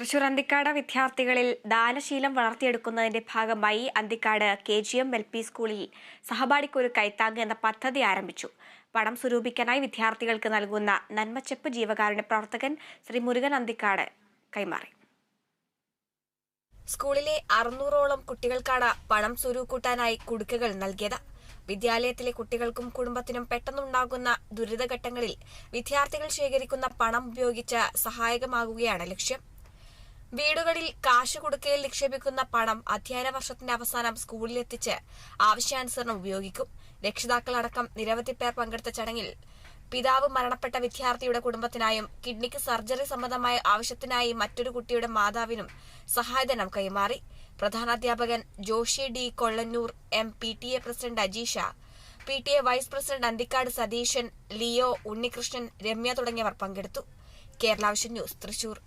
തൃശൂർ അന്തിക്കാട് വിദ്യാർത്ഥികളിൽ ദാനശീലം വളർത്തിയെടുക്കുന്നതിന്റെ ഭാഗമായി Anthikkad K G M L P സ്കൂളിൽ സഹപാഠിക്കൊരു കൈത്താങ് എന്ന പദ്ധതി ആരംഭിച്ചു. പണം സ്വരൂപിക്കാനായി വിദ്യാർത്ഥികൾക്ക് നൽകുന്ന നന്മച്ചെപ്പ് ജീവകാരുണ്യ പ്രവർത്തകൻ ശ്രീ മുരുകൻ അന്തിക്കാട് കൈമാറി. സ്കൂളിലെ അറുന്നൂറോളം കുട്ടികൾക്കാണ് പണം സ്വരൂക്കൂട്ടാനായി കുടുക്കകൾ നൽകിയത്. വിദ്യാലയത്തിലെ കുട്ടികൾക്കും കുടുംബത്തിനും പെട്ടെന്നുണ്ടാകുന്ന ദുരിതഘട്ടങ്ങളിൽ വിദ്യാർത്ഥികൾ ശേഖരിക്കുന്ന പണം ഉപയോഗിച്ച് സഹായകമാകുകയാണ് ലക്ഷ്യം. വീടുകളിൽ കാശ് കൊടുക്കയിൽ നിക്ഷേപിക്കുന്ന പണം അധ്യയന വർഷത്തിന്റെ അവസാനം സ്കൂളിലെത്തിച്ച് ആവശ്യാനുസരണം ഉപയോഗിക്കും. രക്ഷിതാക്കളടക്കം നിരവധി പേർ പങ്കെടുത്ത ചടങ്ങിൽ പിതാവ് മരണപ്പെട്ട വിദ്യാർത്ഥിയുടെ കുടുംബത്തിനായും കിഡ്നിക്ക് സർജറി സംബന്ധമായ ആവശ്യത്തിനായി മറ്റൊരു കുട്ടിയുടെ മാതാവിനും സഹായധനം കൈമാറി. പ്രധാനാധ്യാപകൻ Joshy D Kollannur M P T A president Ajeesha P T A vice president Anthikkad Satheesan Leo Unnikrishnan Ramya തുടങ്ങിയവർ പങ്കെടുത്തു. Kerala vision news Thrissur.